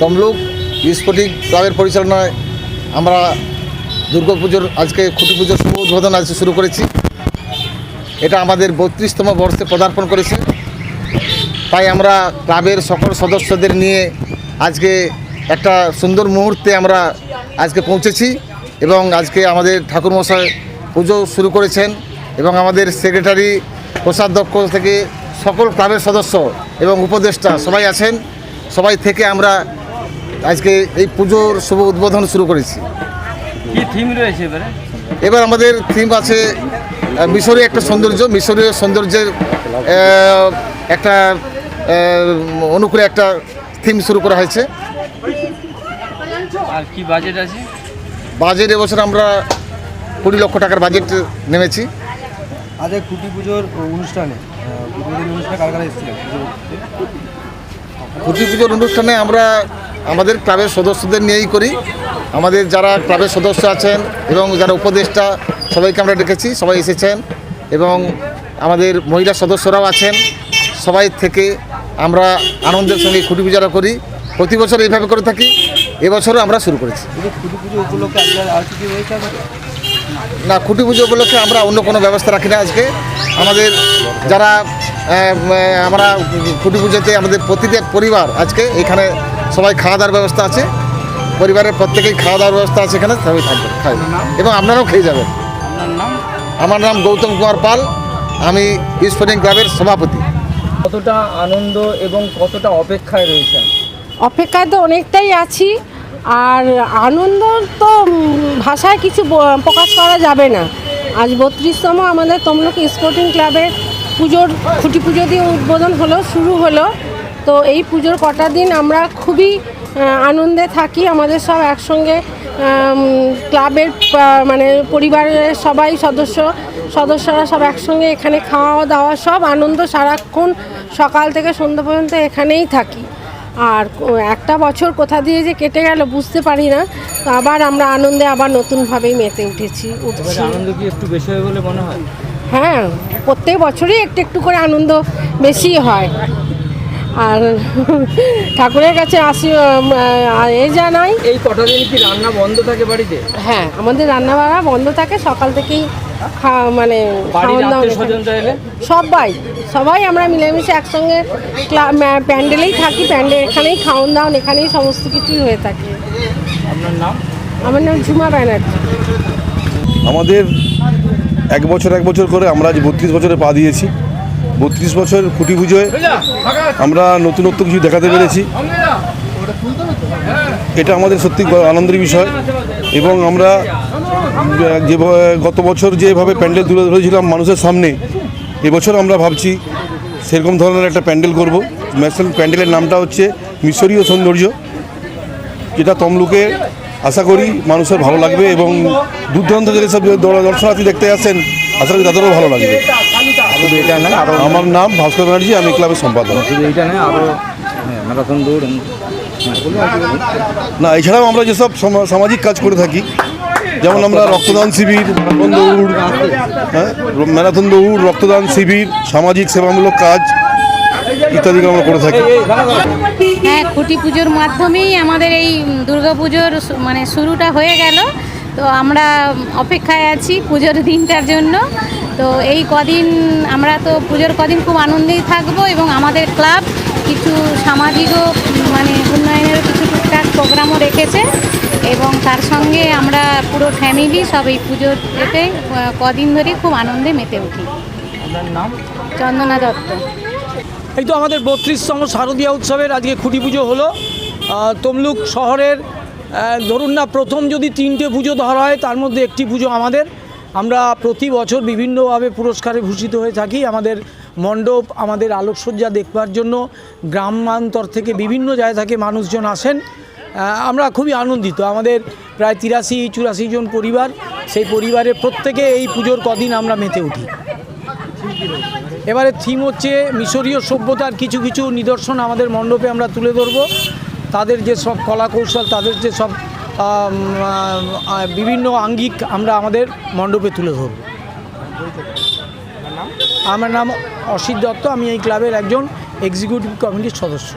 তমলুক স্ফটিক ক্লাবের পরিচালনায় আমরা দুর্গাপুজোর আজকে খুঁটি পুজোর শুভ উদ্বোধন আজকে শুরু করেছি। এটা আমাদের বত্রিশতম বর্ষে পদার্পণ করেছে। তাই আমরা ক্লাবের সকল সদস্যদের নিয়ে আজকে একটা সুন্দর মুহূর্তে আমরা আজকে পৌঁছেছি এবং আজকে আমাদের ঠাকুরমশাই পুজো শুরু করেছেন এবং আমাদের সেক্রেটারি, কোষাধ্যক্ষ থেকে সকল ক্লাবের সদস্য এবং উপদেষ্টা সবাই আছেন। সবাই থেকে আমরা আজকে এই পুজোর শুভ উদ্বোধন শুরু করেছি। কি থিম রয়েছে এবারে? এবার আমাদের থিম আছে মিশরীয় একটা সৌন্দর্য মিশরীয় সৌন্দর্যের একটা অনুকূলে একটা থিম শুরু করা হয়েছে। আর কি বাজেট আছে? বাজেট এবছর আমরা কুড়ি লক্ষ টাকার বাজেট নেমেছি। আজ এক খুঁটি পুজোর অনুষ্ঠানে আহ, খুঁটি পুজোর অনুষ্ঠানে কার কারা এসেছিলেন? পুজো পুজোর অনুষ্ঠানে আমরা আমাদের ক্লাবের সদস্যদের নিয়েই করি। আমাদের যারা ক্লাবের সদস্য আছেন এবং যারা উপদেষ্টা সবাইকে আমরা ডেকেছি সবাই এসেছেন এবং আমাদের মহিলা সদস্যরাও আছেন। সবাই থেকে আমরা আনন্দের সঙ্গে খুঁটি পূজাটা করি। প্রতি বছর এইভাবে করে থাকি। এবছরও আমরা শুরু করেছি। না খুঁটি পুজো উপলক্ষে আমরা অন্য কোনো ব্যবস্থা রাখি না আজকে। আমাদের যারা আমরা খুঁটি পুজোতে আমাদের প্রতিটা পরিবার আজকে এখানে সবাই খাওয়া দাওয়ার ব্যবস্থা আছে। পরিবারের প্রত্যেকেই খাওয়া দাওয়ার ব্যবস্থা আছে এখানে সবাই থাকবে খাবে। এবং আপনারাও খেয়ে যাবেন। আমার নাম গৌতম কুমার পাল আমি স্পোর্টিং ক্লাবের সভাপতি। কতটা আনন্দ এবং কতটা অপেক্ষায় রয়েছে অপেক্ষায় তো অনেকটাই আছি আর আনন্দ তো ভাষায় কিছু প্রকাশ করা যাবে না। আজ বত্রিশতম আমাদের তমলুক স্পোর্টিং ক্লাবের পুজোর, খুঁটি পুজো দিয়ে উদ্বোধন হলো, শুরু হলো। তো এই পুজোর কটা দিন আমরা খুবই আনন্দে থাকি। আমাদের সব একসঙ্গে ক্লাবের মানে পরিবারের সবাই, সদস্য, সদস্যরা সব একসঙ্গে এখানে খাওয়া দাওয়া সব আনন্দ সারাক্ষণ সকাল থেকে সন্ধ্যা পর্যন্ত এখানেই থাকি। আর একটা বছর কোথা দিয়ে যে কেটে গেল বুঝতে পারি না। আবার আমরা আনন্দে আবার নতুনভাবেই মেতে উঠেছি, উঠছি। আনন্দ কি একটু বেশি হবে বলে মনে হয়? হ্যাঁ প্রত্যেক বছরই একটু একটু করে আনন্দ বেশি হয়। আর ঠাকুরের কাছে আসি এ জানাই এই কটা দিন কি রান্না বন্ধ থাকে বাড়িতে? হ্যাঁ আমাদের রান্না বান্না বন্ধ থাকে সকাল থেকেই খাওয়া মানে সবাই সবাই আমরা মিলেমিশে একসঙ্গে ক্লা- প্যান্ডেলেই থাকি প্যান্ডেল এখানেই খাওয়ান দাওয়ান এখানেই সমস্ত কিছুই হয়ে থাকে। আপনার নাম? আমার নাম ঝুমা ব্যানার্জি। আমাদের এক বছর এক বছর করে আমরা আজ বত্রিশ বছরে পা দিয়েছি। বত্রিশ বছর খুঁটি পুজোয় আমরা নতুনত্ব কিছু দেখাতে পেরেছি। এটা আমাদের সত্যি আনন্দের বিষয়। এবং আমরা যে গত বছর যেভাবে প্যান্ডেল তুলে ধরেছিলাম মানুষের সামনে, এবছর আমরা ভাবছি সেরকম ধরনের একটা প্যান্ডেল করব। ম্যাক্সিমাম প্যান্ডেলের নামটা হচ্ছে মিশরীয় সৌন্দর্য, যেটা তমলুকে আশা করি মানুষের ভালো লাগবে এবং দূর দূরান্ত থেকে সব দর্শনার্থী দেখতে আসেন। আশা করি তাদেরও ভালো লাগবে। আমার নাম ভাস্কর ব্যানার্জি, আমি ক্লাবের সম্পাদক। না, এছাড়াও আমরা যেসব সম- সামাজিক কাজ করে থাকি, যেমন আমরা রক্তদান শিবির ম্যারাথন দৌড় হ্যাঁ? ম্যারাথন দৌড়, রক্তদান শিবির, সামাজিক সেবামূলক কাজ ইত্যাদি আমরা করে থাকি। হ্যাঁ খুঁটি পুজোর মাধ্যমেই আমাদের এই দুর্গা পুজোর মানে শুরুটা হয়ে গেল। তো আমরা অপেক্ষায় আছি পুজোর দিনটার জন্য। তো এই কদিন আমরা তো পুজোর কদিন খুব আনন্দেই থাকব এবং আমাদের ক্লাব কিছু সামাজিকও মানে উন্নয়নের কিছু টুকটাক প্রোগ্রামও রেখেছে এবং তার সঙ্গে আমরা পুরো ফ্যামিলি সব এই পুজোর এতে কদিন ধরে খুব আনন্দে মেতে উঠি। নাম? চন্দনা দত্ত। এই তো আমাদের বত্রিশতম শারদীয়া উৎসবের আজকে খুঁটি পুজো হলো। তমলুক শহরের ধরুন না, প্রথম যদি তিনটে পুজো ধরা হয়, তার মধ্যে একটি পুজো আমাদের। আমরা প্রতি বছর বিভিন্নভাবে পুরস্কারে ভূষিত হয়ে থাকি আমাদের মণ্ডপ, আমাদের আলোকসজ্জা দেখবার জন্য। গ্রামান্তর থেকে বিভিন্ন জায়গা থেকে মানুষজন আসেন। আমরা খুবই আনন্দিত। আমাদের প্রায় তিরাশি, চুরাশি জন পরিবার। সেই পরিবারের প্রত্যেকে এই পুজোর কদিন আমরা মেতে উঠি। এবারে থিম হচ্ছে মিশরীয় সভ্যতার কিছু কিছু নিদর্শন আমাদের মণ্ডপে আমরা তুলে ধরব। তাদের যে সব কলা কৌশল তাদের যে সব বিভিন্ন আঙ্গিক আমরা আমাদের মণ্ডপে তুলে ধরব। আমার নাম অসিত দত্ত, আমি এই ক্লাবের একজন এক্সিকিউটিভ কমিটির সদস্য।